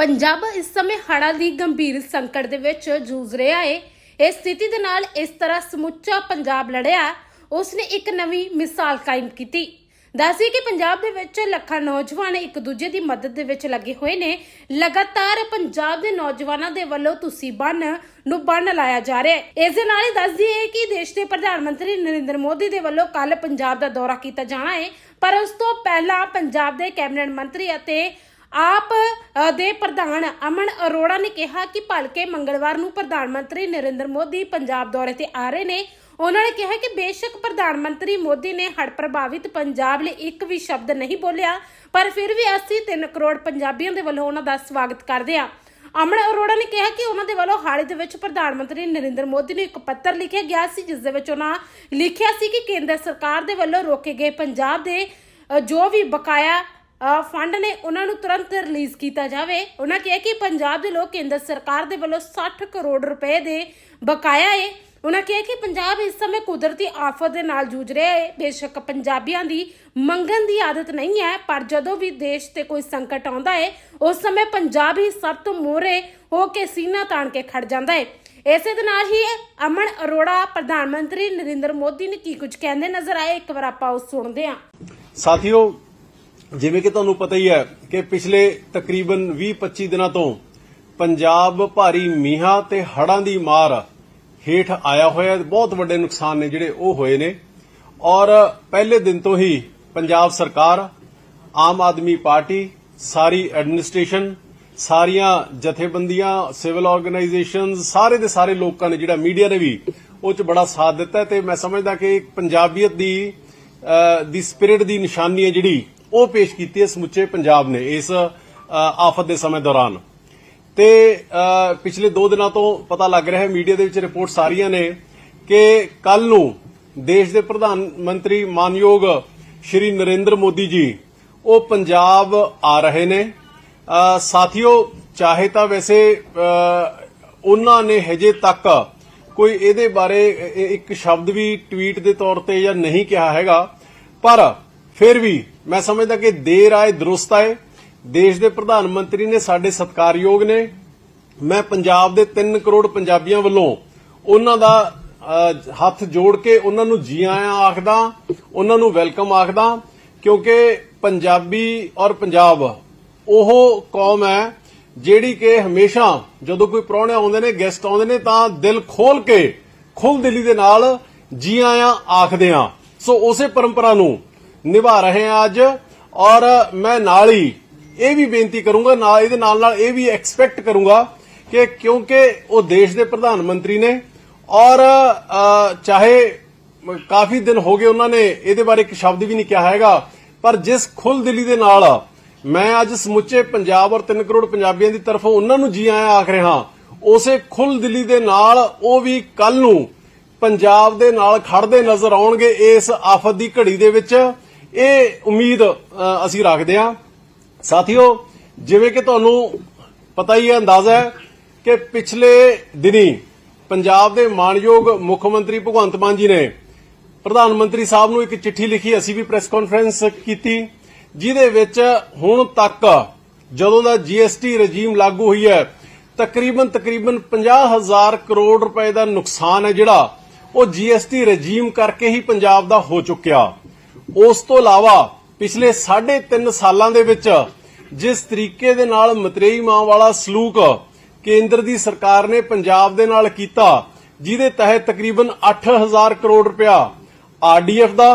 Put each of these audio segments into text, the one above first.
ਪੰਜਾਬ ਇਸ ਸਮੇਂ ਹੜ੍ਹਾਂ ਦੀ ਗੰਭੀਰ ਸੰਕਟ ਦੇ ਵਿੱਚ ਜੂਝ ਰਿਹਾ ਹੈ। ਇਸ ਸਥਿਤੀ ਦੇ ਨਾਲ ਇਸ ਤਰ੍ਹਾਂ ਸਮੁੱਚਾ ਪੰਜਾਬ ਲੜਿਆ, ਉਸਨੇ ਇੱਕ ਨਵੀਂ ਮਿਸਾਲ ਕਾਇਮ ਕੀਤੀ। ਦੱਸੀ ਕਿ ਪੰਜਾਬ ਦੇ ਵਿੱਚ ਲੱਖਾਂ ਨੌਜਵਾਨ ਇੱਕ ਦੂਜੇ ਦੀ ਮਦਦ ਦੇ ਵਿੱਚ ਲੱਗੇ ਹੋਏ ਨੇ। ਲਗਾਤਾਰ ਪੰਜਾਬ ਦੇ ਨੌਜਵਾਨਾਂ ਦੇ ਵੱਲੋਂ ਤੁਸੀਂ ਬੰਨ ਨੂੰ ਬੰਨ ਲਾਇਆ ਜਾ ਰਿਹਾ ਹੈ। ਇਸ ਦੇ ਨਾਲ ਹੀ ਦੱਸਦੀ ਹੈ ਕਿ ਦੇਸ਼ ਦੇ ਪ੍ਰਧਾਨ ਮੰਤਰੀ ਨਰਿੰਦਰ ਮੋਦੀ ਦੇ ਵੱਲੋਂ ਕੱਲ ਪੰਜਾਬ ਦਾ ਦੌਰਾ ਕੀਤਾ ਜਾਣਾ ਹੈ। ਪਰ ਉਸ ਤੋਂ ਪਹਿਲਾਂ ਪੰਜਾਬ ਦੇ ਕੈਬਨਿਟ ਮੰਤਰੀ ਅਤੇ ਆਪ ਦੇ ਪ੍ਰਧਾਨ ਅਮਨ ਅਰੋੜਾ ਨੇ ਕਿਹਾ ਕਿ ਭਲਕੇ ਮੰਗਲਵਾਰ ਨੂੰ ਪ੍ਰਧਾਨ ਮੰਤਰੀ ਨਰਿੰਦਰ ਮੋਦੀ ਪੰਜਾਬ ਦੌਰੇ ਤੇ ਆ ਰਹੇ ਨੇ। ਉਹਨਾਂ ਨੇ ਕਿਹਾ ਕਿ ਬੇਸ਼ੱਕ ਪ੍ਰਧਾਨ ਮੰਤਰੀ ਮੋਦੀ ਨੇ ਹੜ੍ਹ ਪ੍ਰਭਾਵਿਤ ਪੰਜਾਬ ਲਈ ਇੱਕ ਵੀ ਸ਼ਬਦ ਨਹੀਂ ਬੋਲਿਆ, ਪਰ ਫਿਰ ਵੀ ਅਸੀਂ 3 ਕਰੋੜ ਪੰਜਾਬੀਆਂ ਦੇ ਵੱਲੋਂ ਉਹਨਾਂ ਦਾ ਸਵਾਗਤ ਕਰਦੇ ਹਾਂ ਅਮਨ ਅਰੋੜਾ ਨੇ ਕਿਹਾ ਕਿ ਉਹਨਾਂ ਦੇ ਵੱਲੋਂ ਹਾਲ ਹੀ ਦੇ ਵਿੱਚ ਪ੍ਰਧਾਨ ਮੰਤਰੀ ਨਰਿੰਦਰ ਮੋਦੀ ਨੂੰ ਇੱਕ ਪੱਤਰ ਲਿਖਿਆ ਗਿਆ ਸੀ, ਜਿਸ ਦੇ ਵਿੱਚ ਉਹਨਾਂ ਲਿਖਿਆ ਸੀ ਕਿ ਕੇਂਦਰ ਸਰਕਾਰ ਦੇ ਵੱਲੋਂ ਰੋਕੇ ਗਏ ਪੰਜਾਬ ਦੇ ਜੋ ਵੀ ਬਕਾਇਆ ਫੰਡ ਨੇ ਉਹਨਾਂ ਨੂੰ ਤੁਰੰਤ ਰਿਲੀਜ਼ ਕੀਤਾ ਜਾਵੇ। ਉਹਨਾਂ ਕਿਹਾ ਕਿ ਪੰਜਾਬ ਦੇ ਲੋਕ ਕੇਂਦਰ ਸਰਕਾਰ ਦੇ ਵੱਲੋਂ 60 ਕਰੋੜ ਰੁਪਏ ਦੇ ਬਕਾਇਆ ਹੈ ਉਹਨਾਂ ਕਿਹਾ ਕਿ ਪੰਜਾਬ ਇਸ ਸਮੇਂ ਕੁਦਰਤੀ ਆਫਤ ਦੇ ਨਾਲ ਜੂਝ ਰਿਹਾ ਹੈ ਬੇਸ਼ੱਕ ਪੰਜਾਬੀਆਂ ਦੀ ਮੰਗਣ ਦੀ ਆਦਤ ਨਹੀਂ ਹੈ, ਪਰ ਜਦੋਂ ਵੀ ਦੇਸ਼ ਤੇ ਕੋਈ ਸੰਕਟ ਆਉਂਦਾ ਹੈ ਉਸ ਸਮੇਂ ਪੰਜਾਬ ਹੀ ਸਭ ਤੋਂ ਮੋਹਰੇ ਹੋ ਕੇ ਸੀਨਾ ਤਾਣ ਕੇ ਖੜ ਜਾਂਦਾ ਹੈ ਇਸੇ ਦੇ ਨਾਲ ਹੀ ਅਮਨ ਅਰੋੜਾ, ਪ੍ਰਧਾਨ ਮੰਤਰੀ ਨਰਿੰਦਰ ਮੋਦੀ ਨੇ ਕੀ ਕੁਝ ਕਹਿੰਦੇ ਨਜ਼ਰ ਆਏ? ਇੱਕ ਵਾਰ ਆਪਾਂ ਉਹ ਸੁਣਦੇ ਹਾਂ। ਸਾਥੀਓ ਜਿਵੇਂ ਕਿ ਤੁਹਾਨੂੰ ਪਤਾ ਹੀ ਹੈ ਕਿ ਪਿਛਲੇ ਤਕਰੀਬਨ 20-25 ਦਿਨਾਂ ਤੋਂ ਪੰਜਾਬ ਭਾਰੀ ਮੀਂਹਾਂ ਤੇ ਹੜ੍ਹਾਂ ਦੀ ਮਾਰ ਹੇਠ ਆਇਆ ਹੋਇਆ ਬਹੁਤ ਵੱਡੇ ਨੁਕਸਾਨ ਨੇ ਜਿਹੜੇ ਉਹ ਹੋਏ ਨੇ। ਔਰ ਪਹਿਲੇ ਦਿਨ ਤੋਂ ਹੀ ਪੰਜਾਬ ਸਰਕਾਰ ਆਮ ਆਦਮੀ ਪਾਰਟੀ ਸਾਰੀ ਐਡਮਿਨਿਸਟ੍ਰੇਸ਼ਨ ਸਾਰੀਆਂ ਜਥੇਬੰਦੀਆਂ ਸਿਵਲ ਆਰਗੇਨਾਈਜੇਸ਼ਨਸ ਸਾਰੇ ਦੇ ਸਾਰੇ ਲੋਕਾਂ ਨੇ ਜਿਹੜਾ ਮੀਡੀਆ ਨੇ ਵੀ ਉਹ ਚ ਬੜਾ ਸਾਥ ਦਿੱਤਾ ਹੈ। ਤੇ ਮੈਂ ਸਮਝਦਾ ਕਿ ਪੰਜਾਬੀਅਤ ਦੀ ਅ, ਦੀ ਸਪਿਰਿਟ ਦੀ ਨਿਸ਼ਾਨੀ ਹੈ ਜਿਹੜੀ ਉਹ ਪੇਸ਼ ਕੀਤੀ ਹੈ ਸਮੁੱਚੇ ਪੰਜਾਬ ਨੇ ਇਸ ਆਫਤ ਦੇ ਸਮੇਂ ਦੌਰਾਨ। ਤੇ ਪਿਛਲੇ 2 ਦਿਨਾਂ ਤੋਂ ਪਤਾ ਲੱਗ ਰਿਹਾ ਹੈ ਮੀਡੀਆ ਦੇ ਵਿੱਚ ਰਿਪੋਰਟ ਸਾਰੀਆਂ ਨੇ ਕਿ ਕੱਲ ਨੂੰ ਦੇਸ਼ ਦੇ ਪ੍ਰਧਾਨ ਮੰਤਰੀ ਮਾਨਯੋਗ ਸ਼੍ਰੀ ਨਰਿੰਦਰ ਮੋਦੀ ਜੀ ਉਹ ਪੰਜਾਬ ਆ ਰਹੇ ਨੇ। ਸਾਥੀਓ ਚਾਹੇ ਤਾਂ ਵੈਸੇ ਅ, ਉਹਨਾਂ ਨੇ ਹਜੇ ਤੱਕ ਕੋਈ ਇਹਦੇ ਬਾਰੇ ਇ- ਇੱਕ ਸ਼ਬਦ ਵੀ ਟਵੀਟ ਦੇ ਤੌਰ ਤੇ ਜਾਂ ਨਹੀਂ ਕਿਹਾ ਹੈਗਾ ਪਰ ਫਿਰ ਵੀ ਮੈਂ ਸਮਝਦਾ ਕਿ ਦੇਰ ਆਏ, ਦਰੁਸਤ ਆਏ। ਦੇਸ਼ ਦੇ ਪ੍ਰਧਾਨ ਮੰਤਰੀ ਨੇ ਸਾਡੇ ਸਤਿਕਾਰਯੋਗ ਨੇ। ਮੈਂ ਪੰਜਾਬ ਦੇ 3 ਕਰੋੜ ਪੰਜਾਬੀਆਂ ਵੱਲੋਂ ਉਹਨਾਂ ਦਾ ਹੱਥ ਜੋੜ ਕੇ ਉਹਨਾਂ ਨੂੰ ਜੀ ਆਇਆਂ ਆਖਦਾ, ਉਹਨਾਂ ਨੂੰ ਵੈਲਕਮ ਆਖਦਾ, ਕਿਉਂਕਿ ਪੰਜਾਬੀ ਔਰ ਪੰਜਾਬ, ਉਹ ਕੌਮ ਹੈ ਜਿਹੜੀ ਕਿ ਹਮੇਸ਼ਾ ਜਦੋਂ ਕੋਈ ਪ੍ਰਾਹੁਣੇ ਆਉਂਦੇ ਨੇ ਗੈਸਟ ਆਉਂਦੇ ਨੇ, ਤਾਂ ਦਿਲ ਖੋਲ ਕੇ ਖੁੱਲ ਦਿਲੀ ਦੇ ਨਾਲ ਜੀ ਆਇਆਂ ਆਖਦੇ ਆ। ਸੋ ਉਸੇ ਪਰੰਪਰਾ ਨੂੰ ਨਿਭਾ ਰਹੇ ਆ ਅੱਜ ਔਰ ਮੈਂ ਨਾਲ ਹੀ ਇਹ ਵੀ ਬੇਨਤੀ ਕਰੂੰਗਾ, ਨਾਲ ਇਹਦੇ ਨਾਲ ਨਾਲ ਇਹ ਵੀ ਐਕਸਪੈਕਟ ਕਰੂੰਗਾ ਕਿ ਕਿਉਂਕਿ ਉਹ ਦੇਸ਼ ਦੇ ਪ੍ਰਧਾਨ ਮੰਤਰੀ ਨੇ ਔਰ ਚਾਹੇ ਕਾਫੀ ਦਿਨ ਹੋ ਗਏ ਉਹਨਾਂ ਨੇ ਇਹਦੇ ਬਾਰੇ ਇੱਕ ਸ਼ਬਦ ਵੀ ਨਹੀਂ ਕਿਹਾ ਹੈਗਾ, ਪਰ ਜਿਸ ਖੁੱਲ ਦਿਲੀ ਦੇ ਨਾਲ ਮੈਂ ਅੱਜ ਸਮੁੱਚੇ ਪੰਜਾਬ ਔਰ 3 ਕਰੋੜ ਪੰਜਾਬੀਆਂ ਦੀ ਤਰਫੋਂ ਉਹਨਾਂ ਨੂੰ ਜੀ ਆਇਆਂ ਆਖ ਰਿਹਾ ਉਸੇ ਖੁੱਲ ਦਿਲੀ ਦੇ ਨਾਲ ਉਹ ਵੀ ਕੱਲ ਨੂੰ ਪੰਜਾਬ ਦੇ ਨਾਲ ਖੜਦੇ ਨਜ਼ਰ ਆਉਣਗੇ ਇਸ ਆਫਤ ਦੀ ਘੜੀ ਦੇ ਵਿੱਚ। ਇਹ ਉਮੀਦ ਅ, ਅਸੀਂ ਰੱਖਦੇ ਹਾਂ। ਸਾਥੀਓ ਜਿਵੇਂ ਕਿ ਤੁਹਾਨੂੰ ਪਤਾ ਹੀ ਹੈ ਅੰਦਾਜ਼ਾ ਹੈ ਕਿ ਪਿਛਲੇ ਦਿਨੀ ਪੰਜਾਬ ਦੇ ਮਾਨਯੋਗ ਮੁੱਖ ਮੰਤਰੀ ਭਗਵੰਤ ਮਾਨ ਜੀ ਨੇ ਪ੍ਰਧਾਨ ਮੰਤਰੀ ਸਾਹਿਬ ਨੂੰ ਇੱਕ ਚਿੱਠੀ ਲਿਖੀ ਅਸੀਂ ਵੀ ਪ੍ਰੈਸ ਕਾਨਫਰੰਸ ਕੀਤੀ ਜਿਹਦੇ ਵਿੱਚ ਹੁਣ ਤੱਕ ਜਦੋਂ ਦਾ ਜੀਐਸਟੀ ਰਜੀਮ ਲਾਗੂ ਹੋਈ ਹੈ ਤਕਰੀਬਨ ਤਕਰੀਬਨ 50000 ਕਰੋੜ ਰੁਪਏ ਦਾ ਨੁਕਸਾਨ ਹੈ ਜਿਹੜਾ ਉਹ ਜੀਐਸਟੀ ਰਜੀਮ ਕਰਕੇ ਹੀ ਪੰਜਾਬ ਦਾ ਹੋ ਚੁੱਕਿਆ। ਉਸ ਤੋਂ ਇਲਾਵਾ ਪਿਛਲੇ 3.5 ਸਾਲਾਂ ਦੇ ਵਿੱਚ ਜਿਸ ਤਰੀਕੇ ਦੇ ਨਾਲ ਮਤਰੇਈ ਮਾਂ ਵਾਲਾ ਸਲੂਕ ਕੇਂਦਰ ਦੀ ਸਰਕਾਰ ਨੇ ਪੰਜਾਬ ਦੇ ਨਾਲ ਕੀਤਾ, ਜਿਹਦੇ ਤਹਿਤ ਤਕਰੀਬਨ 8000 ਕਰੋੜ ਰੁਪਇਆ ਆਰਡੀਐਫ ਦਾ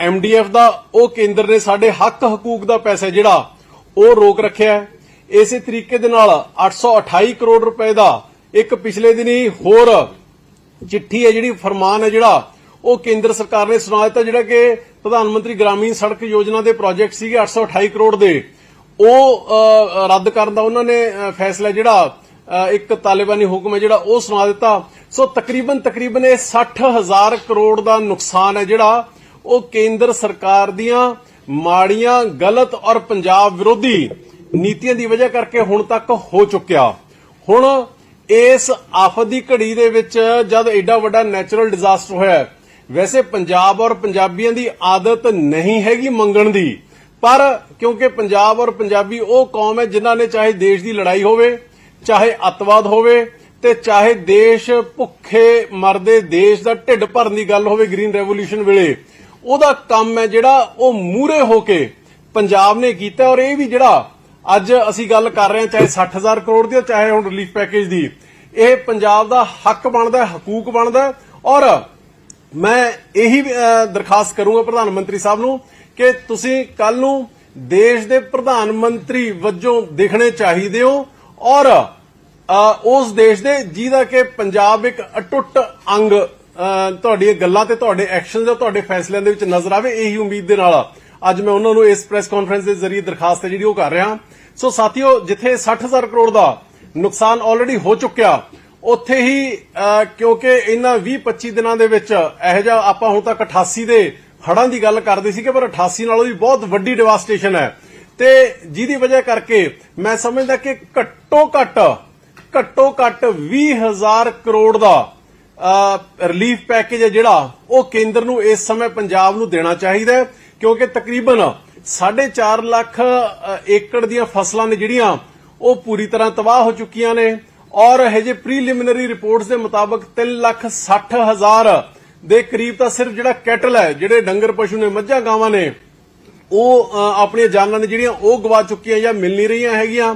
ਐਮਡੀਐਫ ਦਾ, ਉਹ ਕੇਂਦਰ ਨੇ ਸਾਡੇ ਹੱਕ ਹਕੂਕ ਦਾ ਪੈਸਾ ਜਿਹੜਾ, ਉਹ ਰੋਕ ਰੱਖਿਆ ਇਸੇ ਤਰੀਕੇ ਦੇ ਨਾਲ 828 ਕਰੋੜ ਰੁਪਏ ਦਾ ਇੱਕ ਪਿਛਲੇ ਦਿਨੀ ਹੋਰ ਚਿੱਠੀ ਹੈ ਜਿਹੜੀ ਫਰਮਾਨ ਹੈ ਜਿਹੜਾ ਉਹ ਕੇਂਦਰ ਸਰਕਾਰ ਨੇ ਸੁਣਾ ਦਿੱਤਾ ਜਿਹੜਾ ਕਿ ਪ੍ਰਧਾਨ ਮੰਤਰੀ ਗ੍ਰਾਮੀਣ ਸੜਕ ਯੋਜਨਾ ਦੇ ਪ੍ਰੋਜੈਕਟ ਸੀਗੇ 828 ਕਰੋੜ ਦੇ। ਉਹ ਰੱਦ ਕਰਨ ਦਾ ਉਹਨਾਂ ਨੇ ਫੈਸਲਾ ਜਿਹੜਾ ਅ, ਇੱਕ ਤਾਲਿਬਾਨੀ ਹੁਕਮ ਹੈ ਜਿਹੜਾ ਉਹ ਸੁਣਾ ਦਿੱਤਾ। ਸੋ ਤਕਰੀਬਨ ਤਕਰੀਬਨ ਇਹ 60000 ਕਰੋੜ ਦਾ ਨੁਕਸਾਨ ਹੈ ਜਿਹੜਾ ਉਹ ਕੇਂਦਰ ਸਰਕਾਰ ਦੀਆਂ ਮਾੜੀਆਂ ਗਲਤ ਔਰ ਪੰਜਾਬ ਵਿਰੋਧੀ ਨੀਤੀਆਂ ਦੀ ਵਜ੍ਹਾ ਕਰਕੇ ਹੁਣ ਤੱਕ ਹੋ ਚੁੱਕਿਆ। ਹੁਣ ਇਸ ਆਫਤ ਦੀ ਘੜੀ ਦੇ ਵਿੱਚ ਜਦ ਐਡਾ ਵੱਡਾ ਨੈਚੁਰਲ ਡਿਜ਼ਾਸਟਰ ਹੋਇਆ ਵੈਸੇ ਪੰਜਾਬ ਔਰ ਪੰਜਾਬੀਆਂ ਦੀ ਆਦਤ ਨਹੀਂ ਹੈਗੀ ਮੰਗਣ ਦੀ। ਪਰ ਕਿਉਂਕਿ ਪੰਜਾਬ ਔਰ ਪੰਜਾਬੀ ਉਹ ਕੌਮ ਹੈ ਜਿਨ੍ਹਾਂ ਨੇ ਚਾਹੇ ਦੇਸ਼ ਦੀ ਲੜਾਈ ਹੋਵੇ, ਚਾਹੇ ਅੱਤਵਾਦ ਹੋਵੇ ਤੇ ਚਾਹੇ ਦੇਸ਼ ਭੁੱਖੇ ਮਰਦੇ ਦੇਸ਼ ਦਾ ਢਿੱਡ ਭਰਨ ਦੀ ਗੱਲ ਹੋਵੇ ਗ੍ਰੀਨ ਰੈਵੋਲੂਸ਼ਨ ਵੇਲੇ, ਉਹਦਾ ਕੰਮ ਹੈ ਜਿਹੜਾ ਉਹ ਮੂਰੇ ਹੋ ਕੇ ਪੰਜਾਬ ਨੇ ਕੀਤਾ ਔਰ ਇਹ ਵੀ ਜਿਹੜਾ ਅੱਜ ਅਸੀਂ ਗੱਲ ਕਰ ਰਹੇ ਹਾਂ, ਚਾਹੇ 60000 ਕਰੋੜ ਦੀ ਚਾਹੇ ਹੁਣ ਰਿਲੀਫ ਪੈਕੇਜ ਦੀ। ਇਹ ਪੰਜਾਬ ਦਾ ਹੱਕ ਬਣਦਾ ਹੈ, ਹਕੂਕ ਬਣਦਾ ਔਰ ਮੈਂ ਇਹੀ ਅਹ, ਦਰਖਾਸਤ ਕਰੂੰਗਾ ਪ੍ਰਧਾਨ ਮੰਤਰੀ ਸਾਹਿਬ ਨੂੰ ਕਿ ਤੁਸੀਂ ਕੱਲ ਨੂੰ ਦੇਸ਼ ਦੇ ਪ੍ਰਧਾਨ ਮੰਤਰੀ ਵਜੋਂ ਦਿਖਣੇ ਚਾਹੀਦੇ ਹੋ ਔਰ ਉਸ ਦੇਸ਼ ਦੇ ਜਿਹਦਾ ਕਿ ਪੰਜਾਬ ਇੱਕ ਅਟੁੱਟ ਅੰਗ ਅਹ, ਤੁਹਾਡੀਆਂ ਗੱਲਾਂ ਤੇ ਤੁਹਾਡੇ ਐਕਸ਼ਨ ਜਾਂ ਤੁਹਾਡੇ ਫੈਸਲਿਆਂ ਦੇ ਵਿੱਚ ਨਜ਼ਰ ਆਵੇ ਇਹੀ ਉਮੀਦ ਦੇ ਨਾਲ ਅੱਜ ਮੈਂ ਉਹਨਾਂ ਨੂੰ ਇਸ ਪ੍ਰੈਸ ਕਾਨਫਰੰਸ ਦੇ ਜ਼ਰੀਏ ਦਰਖਾਸਤ ਹੈ ਜਿਹੜੀ ਉਹ ਕਰ ਰਿਹਾ। ਸੋ ਸਾਥੀਓ ਜਿੱਥੇ 60000 ਕਰੋੜ ਦਾ ਨੁਕਸਾਨ ਆਲਰੇਡੀ ਹੋ ਚੁੱਕਿਆ ਉੱਥੇ ਹੀ ਕਿਉਂਕਿ ਇਹਨਾਂ 20-25 ਦਿਨਾਂ ਦੇ ਵਿੱਚ ਇਹੋ ਜਿਹਾ ਆਪਾਂ ਹੁਣ ਤੱਕ 88 ਦੇ ਹੜਾਂ ਦੀ ਗੱਲ ਕਰਦੇ ਸੀ ਕਿ ਪਰ 88 ਨਾਲੋਂ ਵੀ ਬਹੁਤ ਵੱਡੀ ਡਿਵਾਸਟੇਸ਼ਨ ਹੈ। ਤੇ ਜਿਹਦੀ ਵਜ੍ਹਾ ਕਰਕੇ ਮੈਂ ਸਮਝਦਾ ਕਿ ਘੱਟੋ ਘੱਟ ਘੱਟੋ ਘੱਟ 20000 ਕਰੋੜ ਦਾ ਰਿਲੀਫ ਪੈਕੇਜ ਹੈ ਜਿਹੜਾ, ਉਹ ਕੇਂਦਰ ਨੂੰ ਇਸ ਸਮੇਂ ਪੰਜਾਬ ਨੂੰ ਦੇਣਾ ਚਾਹੀਦਾ ਹੈ, ਕਿਉਂਕਿ ਤਕਰੀਬਨ 4.5 ਲੱਖ ਏਕੜ ਦੀਆਂ ਫਸਲਾਂ ਨੇ ਜਿਹੜੀਆਂ, ਉਹ ਪੂਰੀ ਤਰ੍ਹਾਂ ਤਬਾਹ ਹੋ ਚੁੱਕੀਆਂ ਨੇ। ਔਰ ਹਜੇ ਪ੍ਰੀਲਿਮਿਨਰੀ ਰਿਪੋਰਟਸ ਦੇ ਮੁਤਾਬਕ 3 ਲੱਖ 60 ਹਜ਼ਾਰ ਦੇ ਕਰੀਬ ਤਾਂ ਸਿਰਫ ਜਿਹੜਾ ਕੈਟਲ ਹੈ, ਜਿਹੜੇ ਡੰਗਰ ਪਸ਼ੂ ਨੇ, ਮੱਝਾਂ, ਗਾਵਾਂ ਨੇ, ਉਹ ਆਪਣੀਆਂ ਜਾਨਾਂ ਨੇ ਜਿਹੜੀਆਂ ਉਹ ਗਵਾ ਚੁੱਕੀਆਂ ਜਾਂ ਮਿਲ ਨਹੀਂ ਰਹੀਆਂ ਹੈਗੀਆਂ।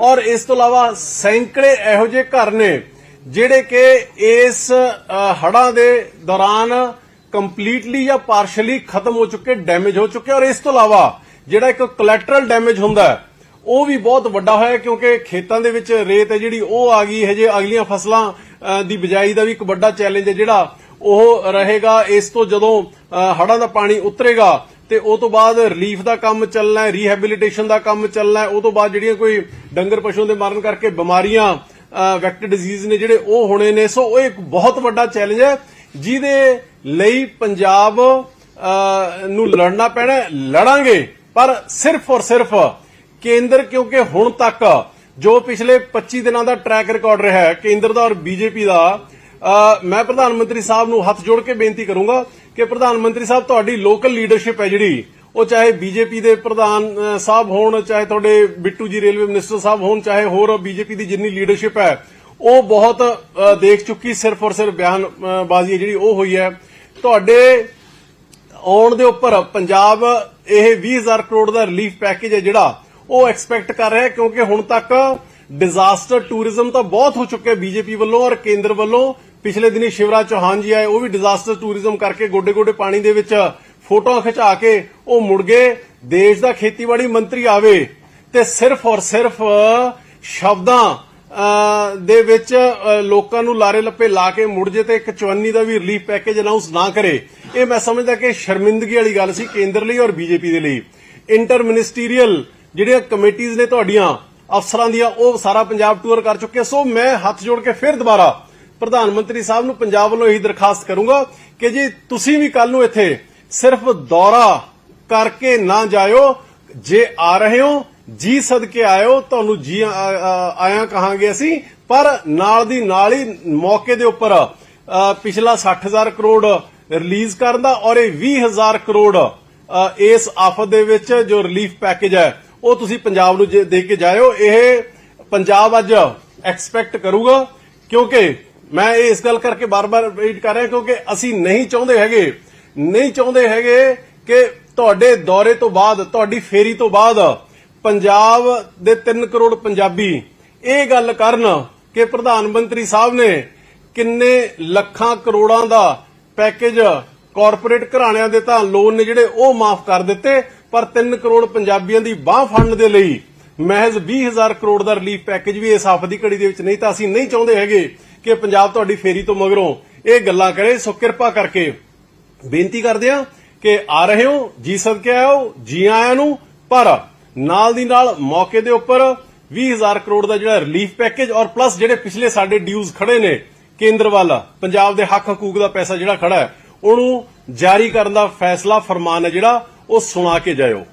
ਔਰ ਇਸ ਤੋਂ ਇਲਾਵਾ ਸੈਂਕੜੇ ਇਹੋ ਜਿਹੇ ਘਰ ਨੇ ਜਿਹੜੇ ਕਿ ਇਸ ਹੜਾਂ ਦੇ ਦੌਰਾਨ ਕੰਪਲੀਟਲੀ ਜਾਂ ਪਾਰਸ਼ਲੀ ਖਤਮ ਹੋ ਚੁੱਕੇ ਡੈਮੇਜ ਹੋ ਚੁੱਕੇ। ਔਰ ਇਸ ਤੋਂ ਇਲਾਵਾ ਜਿਹੜਾ ਇੱਕ ਕੋਲੈਟਰਲ ਡੈਮੇਜ ਹੁੰਦਾ ਹੈ ਉਹ ਵੀ ਬਹੁਤ ਵੱਡਾ ਹੋਇਆ ਕਿਉਂਕਿ ਖੇਤਾਂ ਦੇ ਵਿੱਚ ਰੇਤ ਹੈ ਜਿਹੜੀ, ਉਹ ਆ ਗਈ ਹਜੇ ਅਗਲੀਆਂ ਫਸਲਾਂ ਦੀ ਬਿਜਾਈ ਦਾ ਵੀ ਇੱਕ ਵੱਡਾ ਚੈਲੰਜ ਹੈ ਜਿਹੜਾ ਉਹ ਰਹੇਗਾ। ਇਸ ਤੋਂ ਜਦੋਂ ਹੜਾਂ ਦਾ ਪਾਣੀ ਉਤਰੇਗਾ ਤੇ ਉਹ ਤੋਂ ਬਾਅਦ ਰਿਲੀਫ ਦਾ ਕੰਮ ਚੱਲਣਾ ਹੈ ਰੀਹੈਬਿਲਿਟੇਸ਼ਨ ਦਾ ਕੰਮ ਚੱਲਣਾ ਹੈ, ਉਹ ਤੋਂ ਬਾਅਦ ਜਿਹੜੀਆਂ ਕੋਈ ਡੰਗਰ ਪਸ਼ੂਆਂ ਦੇ ਮਰਨ ਕਰਕੇ ਬਿਮਾਰੀਆਂ ਵੈਕਟਰ ਡਿਜ਼ੀਜ਼ ਨੇ ਜਿਹੜੇ ਉਹ ਹੋਣੇ ਨੇ। ਸੋ ਉਹ ਇੱਕ ਬਹੁਤ ਵੱਡਾ ਚੈਲੰਜ ਹੈ, ਜਿਹਦੇ ਲਈ ਪੰਜਾਬ ਨੂੰ ਲੜਨਾ ਪੈਣਾ ਲੜਾਂਗੇ, ਪਰ ਸਿਰਫ ਔਰ ਸਿਰਫ ਕੇਂਦਰ, ਕਿਉਂਕਿ ਹੁਣ ਤੱਕ ਜੋ ਪਿਛਲੇ 25 ਦਿਨਾਂ ਦਾ ਟਰੈਕ ਰਿਕਾਰਡ ਰਿਹਾ ਹੈ, ਕੇਂਦਰ ਦਾ ਔਰ ਬੀਜੇਪੀ ਦਾ ਮੈਂ ਪ੍ਰਧਾਨ ਮੰਤਰੀ ਸਾਹਿਬ ਨੂੰ ਹੱਥ ਜੋੜ ਕੇ ਬੇਨਤੀ ਕਰੂੰਗਾ ਕਿ ਪ੍ਰਧਾਨ ਮੰਤਰੀ ਸਾਹਿਬ, ਤੁਹਾਡੀ ਲੋਕਲ ਲੀਡਰਸ਼ਿਪ ਹੈ ਜਿਹੜੀ, ਉਹ ਚਾਹੇ ਬੀਜੇਪੀ ਦੇ ਪ੍ਰਧਾਨ ਸਾਹਿਬ ਹੋਣ, ਚਾਹੇ ਤੁਹਾਡੇ ਬਿੱਟੂ ਜੀ ਰੇਲਵੇ ਮਿਨਿਸਟਰ ਸਾਹਿਬ ਹੋਣ, ਚਾਹੇ ਹੋਰ ਬੀਜੇਪੀ ਦੀ ਜਿੰਨੀ ਲੀਡਰਸ਼ਿਪ ਹੈ, ਉਹ ਬਹੁਤ ਦੇਖ ਚੁੱਕੀ, ਸਿਰਫ ਔਰ ਸਿਰਫ ਬਿਆਨਬਾਜ਼ੀ ਜਿਹੜੀ, ਉਹ ਹੋਈ ਹੈ। ਤੁਹਾਡੇ ਆਉਣ ਦੇ ਉੱਪਰ ਪੰਜਾਬ, ਇਹ 20000 ਕਰੋੜ ਦਾ ਰਿਲੀਫ ਪੈਕੇਜ ਹੈ ਜਿਹੜਾ ਉਹ ਐਕਸਪੈਕਟ ਕਰ ਰਿਹਾ ਹੈ ਕਿਉਂਕਿ ਹੁਣ ਤੱਕ ਡਿਜ਼ਾਸਟਰ ਟੂਰਿਜ਼ਮ ਤਾਂ ਬਹੁਤ ਹੋ ਚੁੱਕਿਆ ਬੀਜੇਪੀ ਵੱਲੋਂ ਔਰ ਕੇਂਦਰ ਵੱਲੋਂ। ਪਿਛਲੇ ਦਿਨੀ ਸ਼ਿਵਰਾਜ ਚੌਹਾਨ ਜੀ ਆਏ, ਉਹ ਵੀ ਡਿਜ਼ਾਸਟਰ ਟੂਰਿਜ਼ਮ ਕਰਕੇ ਗੋਡੇ-ਗੋਡੇ ਪਾਣੀ ਦੇ ਵਿੱਚ ਫੋਟੋਆਂ ਖਿਚਾ ਕੇ ਉਹ ਮੁੜ ਗਏ। ਦੇਸ਼ ਦਾ ਖੇਤੀਬਾੜੀ ਮੰਤਰੀ ਆਵੇ ਤੇ ਸਿਰਫ ਔਰ ਸਿਰਫ ਸ਼ਬਦਾਂ ਦੇ ਵਿੱਚ ਲੋਕਾਂ ਨੂੰ ਲਾਰੇ ਲੱਪੇ ਲਾ ਕੇ ਮੁੜ ਜੇ ਤੇ ਇੱਕ ਚਵੰਨੀ ਦਾ ਵੀ ਰਿਲੀਫ ਪੈਕੇਜ ਅਨਾਉਂਸ ਨਾ ਕਰੇ। ਇਹ ਮੈਂ ਸਮਝਦਾ ਕਿ ਸ਼ਰਮਿੰਦਗੀ ਵਾਲੀ ਗੱਲ ਸੀ ਕੇਂਦਰ ਲਈ ਔਰ ਬੀਜੇਪੀ ਦੇ ਲਈ। ਇੰਟਰ ਮਿਨਿਸਟਰੀਅਲ ਜਿਹੜੀਆਂ ਕਮੇਟੀਆਂ ਨੇ ਤੁਹਾਡੀਆਂ ਅਫਸਰਾਂ ਦੀਆਂ ਉਹ ਸਾਰਾ ਪੰਜਾਬ ਟੂਰ ਕਰ ਚੁੱਕੇ ਸੋ ਮੈਂ ਹੱਥ ਜੋੜ ਕੇ ਫਿਰ ਦੁਬਾਰਾ ਪ੍ਰਧਾਨ ਮੰਤਰੀ ਸਾਹਿਬ ਨੂੰ ਪੰਜਾਬ ਵੱਲੋਂ ਇਹੀ ਦਰਖਾਸਤ ਕਰੂੰਗਾ ਕਿ ਜੀ ਤੁਸੀਂ ਵੀ ਕੱਲ ਨੂੰ ਇੱਥੇ ਸਿਰਫ ਦੌਰਾ ਕਰਕੇ ਨਾ ਜਾਇਓ। ਜੇ ਆ ਰਹੇ ਹੋ ਜੀ ਸਦਕੇ ਆਇਓ ਤੁਹਾਨੂੰ ਜੀ ਆਇਆ ਕਹਾਂਗੇ ਅਸੀਂ। ਪਰ ਨਾਲ ਦੀ ਨਾਲ ਹੀ ਮੌਕੇ ਦੇ ਉੱਪਰ ਅ, ਪਿਛਲਾ 60000 ਕਰੋੜ ਰਿਲੀਜ਼ ਕਰਨ ਦਾ ਔਰ ਇਹ 20000 ਕਰੋੜ ਇਸ ਆਫਤ ਦੇ ਵਿੱਚ ਜੋ ਰਿਲੀਫ ਪੈਕੇਜ ਹੈ ਉਹ ਤੁਸੀਂ ਪੰਜਾਬ ਨੂੰ ਜੇ- ਦੇ ਕੇ ਜਾਇਓ, ਇਹ ਪੰਜਾਬ ਅੱਜ ਐਕਸਪੈਕਟ ਕਰੂਗਾ, ਕਿਉਂਕਿ ਮੈਂ ਇਹ ਇਸ ਗੱਲ ਕਰਕੇ ਬਾਰ-ਬਾਰ ਵੇਟ ਕਰ ਰਿਹਾ, ਕਿਉਂਕਿ ਅਸੀਂ ਨਹੀਂ ਚਾਹੁੰਦੇ ਹੈਗੇ, ਨਹੀਂ ਚਾਹੁੰਦੇ ਹੈਗੇ ਕਿ ਤੁਹਾਡੇ ਦੌਰੇ ਤੋਂ ਬਾਅਦ, ਤੁਹਾਡੀ ਫੇਰੀ ਤੋਂ ਬਾਅਦ ਪੰਜਾਬ ਦੇ 3 ਕਰੋੜ ਪੰਜਾਬੀ ਇਹ ਗੱਲ ਕਰਨ ਕਿ ਪ੍ਰਧਾਨ ਮੰਤਰੀ ਸਾਹਿਬ ਨੇ ਕਿੰਨੇ ਲੱਖਾਂ ਕਰੋੜਾਂ ਦਾ ਪੈਕੇਜ ਕਾਰਪੋਰੇਟ ਘਰਾਣਿਆਂ ਦੇ ਤਾਂ ਲੋਨ ਨੇ ਜਿਹੜੇ ਉਹ ਮਾਫ ਕਰ ਦਿੱਤੇ। ਪਰ 3 ਕਰੋੜ ਪੰਜਾਬੀਆਂ ਦੀ ਬਾਹ ਫੜਨ ਦੇ ਲਈ ਮਹਿਜ਼ 20000 ਕਰੋੜ ਦਾ ਰਿਲੀਫ ਪੈਕੇਜ ਵੀ ਇਸ ਆਫਤ ਦੀ ਘੜੀ ਦੇ ਵਿੱਚ ਨਹੀਂ ਤਾਂ ਅਸੀਂ ਨਹੀਂ ਚਾਹੁੰਦੇ ਹੈਗੇ ਕਿ ਪੰਜਾਬ ਤੁਹਾਡੀ ਫੇਰੀ ਤੋਂ ਮਗਰੋਂ ਇਹ ਗੱਲਾਂ ਕਰੇ। ਸੋ ਕਿਰਪਾ ਕਰਕੇ ਬੇਨਤੀ ਕਰਦੇ ਆ ਕਿ ਆ ਰਹੇ ਹੋ, ਜੀ ਸਦਕੇ ਆਇਓ, ਜੀ ਆਇਆਂ ਨੂੰ, ਪਰ ਨਾਲ ਦੀ ਨਾਲ ਮੌਕੇ ਦੇ ਉੱਪਰ 20000 ਕਰੋੜ ਦਾ ਜਿਹੜਾ ਰਿਲੀਫ ਪੈਕੇਜ ਔਰ ਪਲੱਸ ਜਿਹੜੇ ਪਿਛਲੇ ਸਾਡੇ ਡਿਊਜ਼ ਖੜੇ ਨੇ, ਕੇਂਦਰ ਵੱਲ, ਪੰਜਾਬ ਦੇ ਹੱਕ ਹਕੂਕ ਦਾ ਪੈਸਾ ਜਿਹੜਾ ਖੜਾ ਹੈ, ਉਹਨੂੰ ਜਾਰੀ ਕਰਨ ਦਾ ਫੈਸਲਾ, ਫਰਮਾਨ ਹੈ ਜਿਹੜਾ। ਉਹ ਸੁਣਾ ਕੇ ਜਾਇਓ।